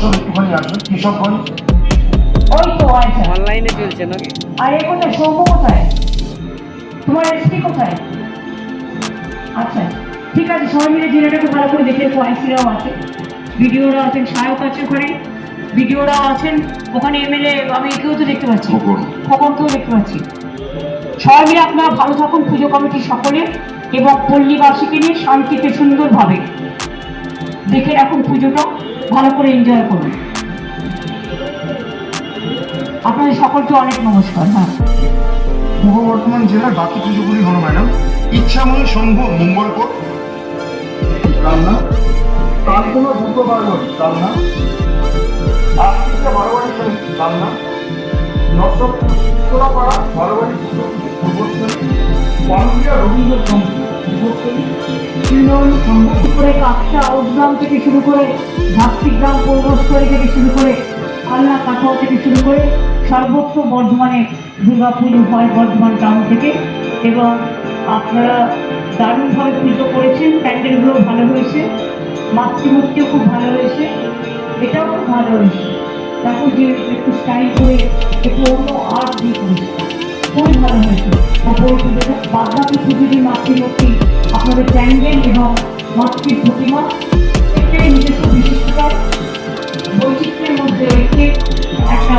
Location একটুখানি রাখবেন কৃষকগঞ্জ ওই তো আচ্ছা অনলাইনে চলছে নাকি? আর এ কোথায় সৌম্য কোথায়? তোমার এসপি কোথায়? আচ্ছা ঠিক আছে সবাই মিলে জেলাটাকে ভালো করে দেখে রেখো আইসিরাও আছে। ভিডিওরা আছেন সায়ক আছে ওখানে। ভিডিওরাও আছেন ওখানে এমএলএ আমি একেও তো দেখতে পাচ্ছি। খবরকেও দেখতে পাচ্ছি। সবাই মিলে আপনারা ভালো থাকুন পুজো কমিটি সকলে এবং পল্লীবাসীকে নিয়ে শান্তিতে সুন্দরভাবে। দেখে রাখুন পুজোটা ভালো করে এনজয় করুন। আপনাদের সকলকে অনেক নমস্কার হ্যাঁ। পূর্ব বর্ধমান জেলার বাকি পুজোগুলি হলো ম্যাডাম ইচ্ছাময়ী শম্ভু মঙ্গলকোট। রান্না তালকোনা দুর্গ বারবাড়ি রান্না বারোবাড়ি রান্না নশো উত্তরাপাড়া বারোবাড়ি পান্ডিয়া রবীন্দ্র সংঘ পূর্বস্থলী তৃণমূল সংঘ করে কাকসা উদ্গ্রাম থেকে শুরু করে ঝাপসিগ্রাম পূর্বস্থলী থেকে শুরু করে আল্লাহ কাঠাও থেকে শুরু করে সর্বত্র বর্ধমানে দুর্গা পুজো হয় বর্ধমান টাউন থেকে। এবং আপনারা দারুণভাবে পুজো করেছেন, প্যান্ডেলগুলো ভালো হয়েছে, মাতৃমূর্তিও খুব ভালো হয়েছে, এটাও খুব ভালো হয়েছে। দেখো যে একটু স্টাইল করে একটু অন্য আর্ট দিয়ে খুবই ভালো হয়েছে অপর পুজোটা বাদবাকি পুজোটি মাতৃমূর্তি আপনাদের প্যান্ডেল এবং মাতৃর প্রতিমা একটাই নিজস্ব বিশিষ্টতা বৈচিত্র্যের মধ্যে রেখে একটা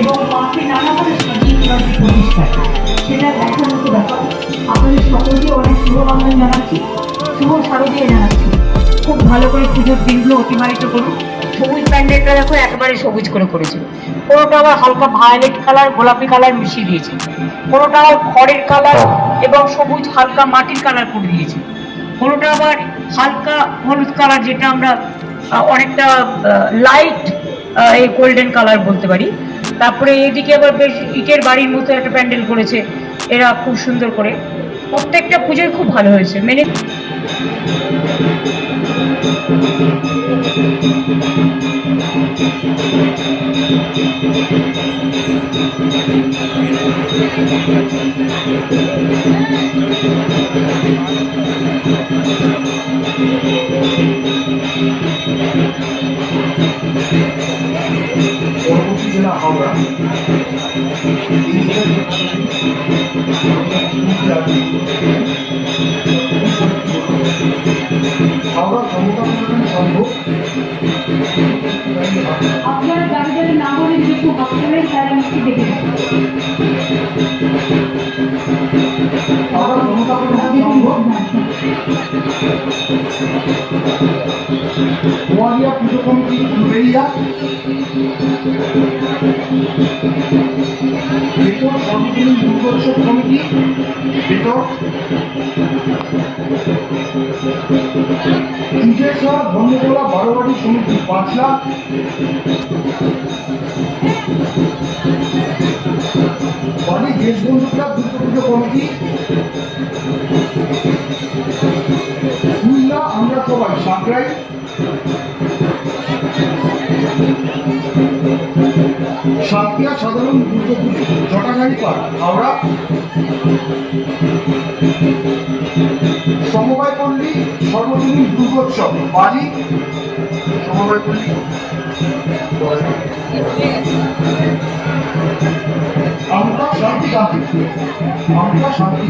এবং মাকে নানাভাবে সাজিয়ে তোলার যে প্রতিষ্ঠা সেটা দেখার মতো ব্যাপার আপনাদের সকলকে অনেক শুভকামনা জানাচ্ছি শুভ শারদীয় জানাচ্ছি খুব ভালো করে পুজোর দিনগুলো অতিবাহিত করুন। সবুজ প্যান্ডেলটা দেখো একেবারে সবুজ করে করেছিল কোনোটা আবার হালকা ভায়োলেট কালার গোলাপি কালার মিশিয়ে দিয়েছে। কোনোটা আবার খড়ের কালার এবং সবুজ হালকা মাটির কালার করে দিয়েছে। কোনোটা আবার হালকা হলুদ কালার যেটা আমরা অনেকটা লাইট এই গোল্ডেন কালার বলতে পারি। তারপরে এদিকে আবার বেশ ইটের বাড়ির মতো একটা প্যান্ডেল করেছে। এরা খুব সুন্দর করে। প্রত্যেকটা পুজোই খুব ভালো হয়েছে। মেনে পরবর্তী জেলা হাওড়া হাওড়া ক্ষমতা উন্নয়ন সংঘ আপনারা যাদের যাদের নাম বলে যদি একটু হাত তোলেন তারা নিশ্চয়ই দেখে নেবেন। উবেরিয়া বেতন সর্বজনীন দুর্গোৎসব কমিটি বেতন বিজয়সর ধর্মতলা বারোয়ারি সমিতি পাঁচ লাখ বাড়ি দেশবন্ধুরা দুর্গাপুজো কমিটি। খুলনা আমরা সবাই সাঁকড়াই সাতক্ষীরা সাধারণ দুর্গপুর জটাগাড়ি পাড় হাওড়া। সমবায় পল্লী সর্বজনীন দুর্গোৎসব বাড়ি সমবায় পল্লী। আমরা শান্তি গান্ধী আমরা শান্তি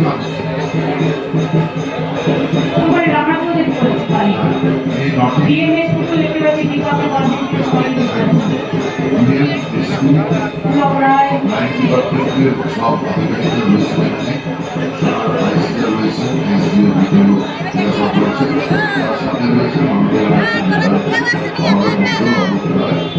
রায় সব রয়েছে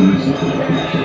的问题。